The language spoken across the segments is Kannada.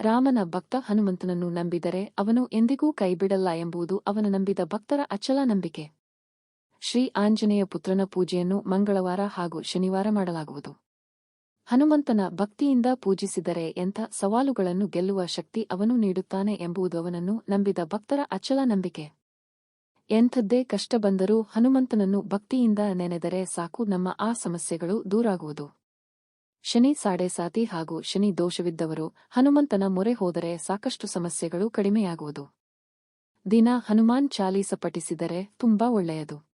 ರಾಮನ ಭಕ್ತ ಹನುಮಂತನನ್ನು ನಂಬಿದರೆ ಅವನು ಎಂದಿಗೂ ಕೈಬಿಡಲ್ಲ ಎಂಬುದು ಅವನ ನಂಬಿದ ಭಕ್ತರ ಅಚಲ ನಂಬಿಕೆ. ಶ್ರೀ ಆಂಜನೇಯ ಪುತ್ರನ ಪೂಜೆಯನ್ನು ಮಂಗಳವಾರ ಹಾಗೂ ಶನಿವಾರ ಮಾಡಲಾಗುವುದು. ಹನುಮಂತನ ಭಕ್ತಿಯಿಂದ ಪೂಜಿಸಿದರೆ ಎಂಥ ಸವಾಲುಗಳನ್ನು ಗೆಲ್ಲುವ ಶಕ್ತಿ ಅವನು ನೀಡುತ್ತಾನೆ ಎಂಬುದು ಅವನನ್ನು ನಂಬಿದ ಭಕ್ತರ ಅಚಲ ನಂಬಿಕೆ. ಎಂಥದ್ದೇ ಕಷ್ಟ ಬಂದರೂ ಹನುಮಂತನನ್ನು ಭಕ್ತಿಯಿಂದ ನೆನೆದರೆ ಸಾಕು ನಮ್ಮ ಆ ಸಮಸ್ಯೆಗಳು ದೂರಾಗುವುದು. ಶನಿ ಸಾಡೆಸಾತಿ ಹಾಗೂ ಶನಿ ದೋಷವಿದ್ದವರು ಹನುಮಂತನ ಮೊರೆ ಹೋದರೆ ಸಾಕಷ್ಟು ಸಮಸ್ಯೆಗಳು ಕಡಿಮೆಯಾಗುವುದು. ದಿನ ಹನುಮಾನ್ ಚಾಲೀಸ ಪಠಿಸಿದರೆ ತುಂಬಾ ಒಳ್ಳೆಯದು.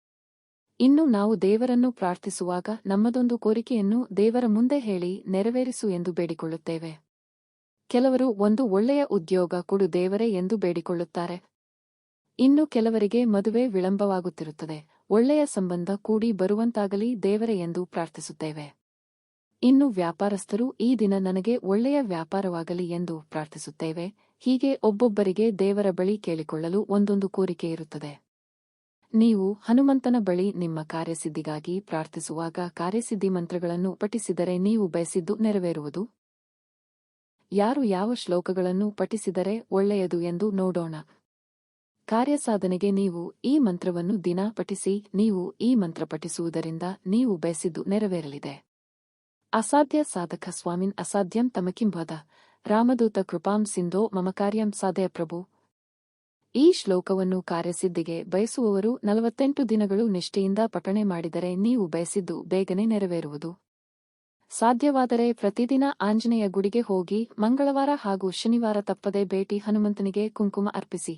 ಇನ್ನು ನಾವು ದೇವರನ್ನು ಪ್ರಾರ್ಥಿಸುವಾಗ ನಮ್ಮದೊಂದು ಕೋರಿಕೆಯನ್ನು ದೇವರ ಮುಂದೆ ಹೇಳಿ ನೆರವೇರಿಸು ಎಂದು ಬೇಡಿಕೊಳ್ಳುತ್ತೇವೆ. ಕೆಲವರು ಒಂದು ಒಳ್ಳೆಯ ಉದ್ಯೋಗ ಕೊಡು ದೇವರೇ ಎಂದು ಬೇಡಿಕೊಳ್ಳುತ್ತಾರೆ. ಇನ್ನು ಕೆಲವರಿಗೆ ಮದುವೆ ವಿಳಂಬವಾಗುತ್ತಿರುತ್ತದೆ. ಒಳ್ಳೆಯ ಸಂಬಂಧ ಕೂಡಿ ಬರುವಂತಾಗಲಿ ದೇವರೇ ಎಂದು ಪ್ರಾರ್ಥಿಸುತ್ತೇವೆ. ಇನ್ನು ವ್ಯಾಪಾರಸ್ಥರು ಈ ದಿನ ನನಗೆ ಒಳ್ಳೆಯ ವ್ಯಾಪಾರವಾಗಲಿ ಎಂದು ಪ್ರಾರ್ಥಿಸುತ್ತೇವೆ. ಹೀಗೆ ಒಬ್ಬೊಬ್ಬರಿಗೆ ದೇವರ ಬಳಿ ಕೇಳಿಕೊಳ್ಳಲು ಒಂದೊಂದು ಕೋರಿಕೆ ಇರುತ್ತದೆ. ನೀವು ಹನುಮಂತನ ಬಳಿ ನಿಮ್ಮ ಕಾರ್ಯಸಿದ್ಧಿಗಾಗಿ ಪ್ರಾರ್ಥಿಸುವಾಗ ಕಾರ್ಯಸಿದ್ಧಿ ಮಂತ್ರಗಳನ್ನು ಪಠಿಸಿದರೆ ನೀವು ಬಯಸಿದ್ದು ನೆರವೇರುವುದು. ಯಾರು ಯಾವ ಶ್ಲೋಕಗಳನ್ನು ಪಠಿಸಿದರೆ ಒಳ್ಳೆಯದು ಎಂದು ನೋಡೋಣ. ಕಾರ್ಯಸಾಧನೆಗೆ ನೀವು ಈ ಮಂತ್ರವನ್ನು ದಿನಾ ಪಠಿಸಿ, ನೀವು ಈ ಮಂತ್ರ ಪಠಿಸುವುದರಿಂದ ನೀವು ಬಯಸಿದ್ದು ನೆರವೇರಲಿದೆ. ಅಸಾಧ್ಯ ಸಾಧಕ ಸ್ವಾಮಿನ್ ಅಸಾಧ್ಯಂ ತಮಕಿಂಬದ ರಾಮದೂತ ಕೃಪಾಂ ಸಿಂಧೋ ಮಮ ಕಾರ್ಯಂ ಸಾಧಯ ಪ್ರಭು ಈ ಶ್ಲೋಕವನ್ನು ಕಾರ್ಯಸಿದ್ಧಿಗೆ ಬಯಸುವವರು ನಲವತ್ತೆಂಟು ದಿನಗಳು ನಿಷ್ಠೆಯಿಂದ ಪಠಣೆ ಮಾಡಿದರೆ ನೀವು ಬಯಸಿದ್ದು ಬೇಗನೆ ನೆರವೇರುವುದು ಸಾಧ್ಯವಾದರೆ ಪ್ರತಿದಿನ ಆಂಜನೇಯ ಗುಡಿಗೆ ಹೋಗಿ ಮಂಗಳವಾರ ಹಾಗೂ ಶನಿವಾರ ತಪ್ಪದೆ ಭೇಟಿ ಹನುಮಂತನಿಗೆ ಕುಂಕುಮ ಅರ್ಪಿಸಿ